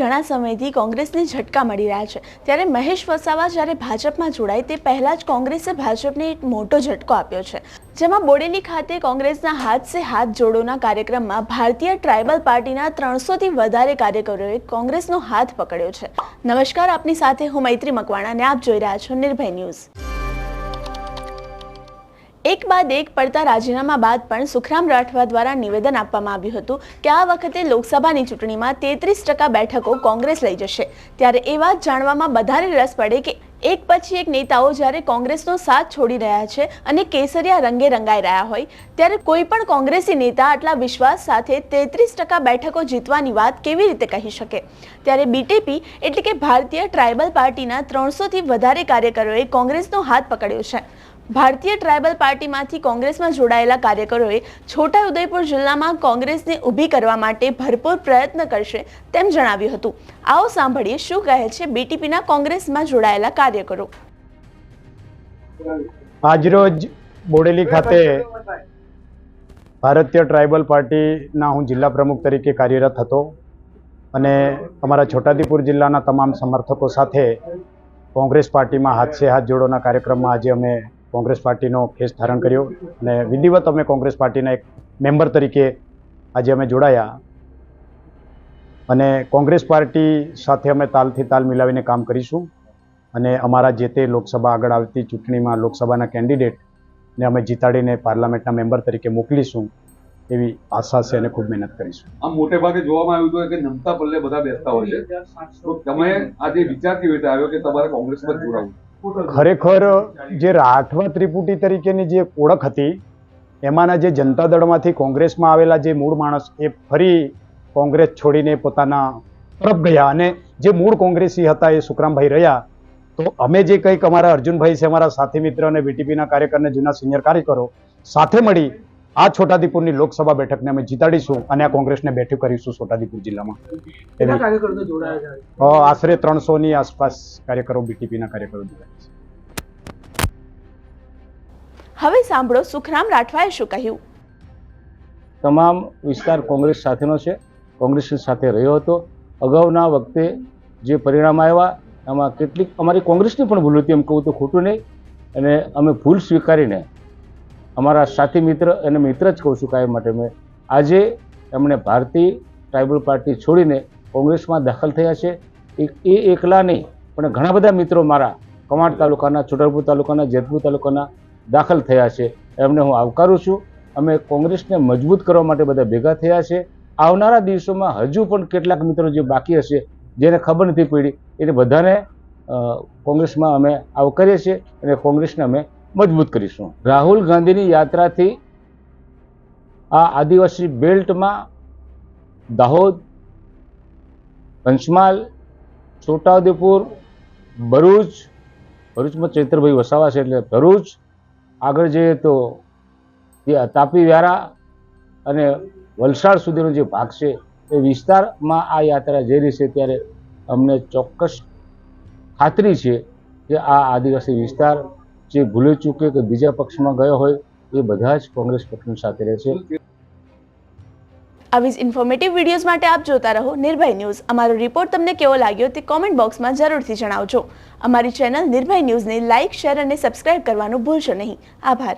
ઘણા સમયથી કોંગ્રેસને ઝટકા મળી રહ્યા છે. ત્યારે મહેશ વસાવા જ્યારે ભાજપમાં જોડાય તે પહેલાં જ કોંગ્રેસે ભાજપને એક મોટો ઝટકો આપ્યો છે. જેમાં બોડેલી ખાતે કોંગ્રેસના હાથ સે હાથ જોડોના કાર્યક્રમમાં ભારતીય ટ્રાઇબલ પાર્ટીના ત્રણસોથી વધારે કાર્યકરોએ કોંગ્રેસનો હાથ પકડ્યો છે. નમસ્કાર, આપની સાથે હું મૈત્રી મકવાણા અને આપ જોઈ રહ્યા છો નિર્ભય ન્યૂઝ. એક બાદ એક પડતા રાજીનામા બાદ પણ સુખરામ રાઠવા દ્વારા નિવેદન આપવામાં આવ્યું હતું કે આ વખતે લોકસભાની ચૂંટણીમાં તેત્રીસ ટકા બેઠકો કોંગ્રેસ લઈ જશે. ત્યારે એ વાત જાણવામાં વધારે રસ પડે કે એક પછી એક નેતાઓ જ્યારે કોંગ્રેસનો સાથ છોડી રહ્યા છે અને કેસરિયા રંગે રંગાઈ રહ્યા હોય, ત્યારે કોઈ પણ કોંગ્રેસી નેતા આટલા વિશ્વાસ સાથે તેત્રીસ ટકા બેઠકો જીતવાની વાત કેવી રીતે કહી શકે? ત્યારે બીટીપી એટલે કે ભારતીય ટ્રાઇબલ પાર્ટીના ત્રણસોથી વધારે કાર્યકરોએ કોંગ્રેસનો હાથ પકડ્યો છે. ભારતીય ટ્રાઇબલ પાર્ટીમાંથી કોંગ્રેસમાં જોડાયેલા કાર્યકરોએ છોટાઉદેપુર જિલ્લામાં કોંગ્રેસને ઊભી કરવા માટે ભરપૂર પ્રયત્ન કરશે તેમ જણાવ્યું હતું. આવો સાંભળીએ શું કહે છે બીટીપીના કોંગ્રેસમાં જોડાયેલા કાર્યકરો. આજરોજ બોડેલી ખાતે ભારતીય ટ્રાઇબલ પાર્ટીના હું જિલ્લા પ્રમુખ તરીકે કાર્યરત હતો અને અમારા છોટાઉદેપુર જિલ્લાના તમામ સમર્થકો સાથે કોંગ્રેસ પાર્ટીમાં હાથ સે હાથ જોડોના કાર્યક્રમમાં આજે અમે કોંગ્રેસ પાર્ટીનો ખેસ ધારણ કર્યો અને વિધિવત અમે કોંગ્રેસ પાર્ટીના એક મેમ્બર તરીકે આજે અમે જોડાયા. અને કોંગ્રેસ પાર્ટી સાથે અમે તાલથી તાલ મિલાવીને કામ કરીશું. અને અમારા જે તે લોકસભા આગળ આવતી ચૂંટણીમાં લોકસભાના કેન્ડિડેટને અમે જીતાડીને પાર્લામેન્ટના મેમ્બર તરીકે મોકલીશું એવી આશા છે અને ખૂબ મહેનત કરીશું. આમ મોટે ભાગે જોવામાં આવ્યું કે નમતા પલ્લે બધા બેસતા હોય છે. તમે આજે વિચાર કેવી આવ્યો કે તમારે કોંગ્રેસમાં જોડાવું. ખરેખર જે રાઠવા ત્રિપુટી તરીકેની જે ઓળખ હતી, એમાંના જે જનતા દળમાંથી કોંગ્રેસમાં આવેલા જે મૂળ માણસ, એ ફરી કોંગ્રેસ છોડીને પોતાના તરફ ગયા અને જે મૂળ કોંગ્રેસી હતા એ સુખરામભાઈ રહ્યા. તો અમે જે કંઈક અમારા અર્જુનભાઈ છે, અમારા સાથી મિત્ર અને બીટીપીના કાર્યકરને જૂના સિનિયર કાર્યકરો સાથે મળી આ છોટાદીપુરની લોકસભા બેઠકને અમે જીતાડીશું અને આ કોંગ્રેસને બેઠું કરીશું છોટાદીપુર જિલ્લામાં. આશરે ત્રણસો ત્રણસોની આસપાસ કાર્યકરો બીટીપીના કાર્યકરો જોડાયા છે. હવે સાંભળો સુખરામ રાઠવાએ શું કહ્યું? તમામ વિસ્તાર કોંગ્રેસ સાથેનો છે. કોંગ્રેસની સાથે રહ્યો હતો. અગાઉના વખતે જે પરિણામ આવ્યા એમાં કેટલીક અમારી કોંગ્રેસની પણ ભૂલ હતી એમ કહું તો ખોટું નહીં. અને અમે ભૂલ સ્વીકારીને અમારા સાથી મિત્ર અને મિત્ર જ કહું છું કાયમ માટે મેં. આજે એમણે ભારતીય ટ્રાઇબલ પાર્ટી છોડીને કોંગ્રેસમાં દાખલ થયા છે. એ એકલા નહીં, પણ ઘણા બધા મિત્રો મારા કમાડ તાલુકાના છોટરપુર તાલુકાના, જેતપુર તાલુકાના દાખલ થયા છે. એમને હું આવકારું છું. અમે કોંગ્રેસને મજબૂત કરવા માટે બધા ભેગા થયા છે. આવનારા દિવસોમાં હજુ પણ કેટલાક મિત્રો જે બાકી હશે, જેને ખબર નથી પડી, એને બધાને કોંગ્રેસમાં અમે આવકારીએ છીએ અને કોંગ્રેસને અમે મજબૂત કરીશું. રાહુલ ગાંધીની યાત્રાથી આ આદિવાસી બેલ્ટમાં દાહોદ, પંચમહાલ, છોટાઉદેપુર, ભરૂચ, ભરૂચમાં ચૈત્રભાઈ વસાવા છે એટલે ભરૂચ, આગળ જઈએ તો તાપી વ્યારા અને વલસાડ સુધીનો જે ભાગ છે એ વિસ્તારમાં આ યાત્રા જઈ રહી છે ત્યારે અમને ચોક્કસ ખાતરી છે કે આ આદિવાસી વિસ્તાર જે ભૂલે ચૂકે કે બીજા પક્ષમાં ગયો હોય, એ બધા જ કોંગ્રેસ પક્ષની સાથે રહેશે આવી જ ઇન્ફોર્મેટિવ વિડીયોઝ માટે આપ જોતા રહો નિર્ભય ન્યૂઝ. અમારો રિપોર્ટ તમને કેવો લાગ્યો તે કોમેન્ટ બોક્સમાં જરૂરથી જણાવજો. અમારી ચેનલ નિર્ભય ન્યૂઝને લાઇક શેર અને સબસ્ક્રાઇબ કરવાનું ભૂલશો નહીં. આભાર.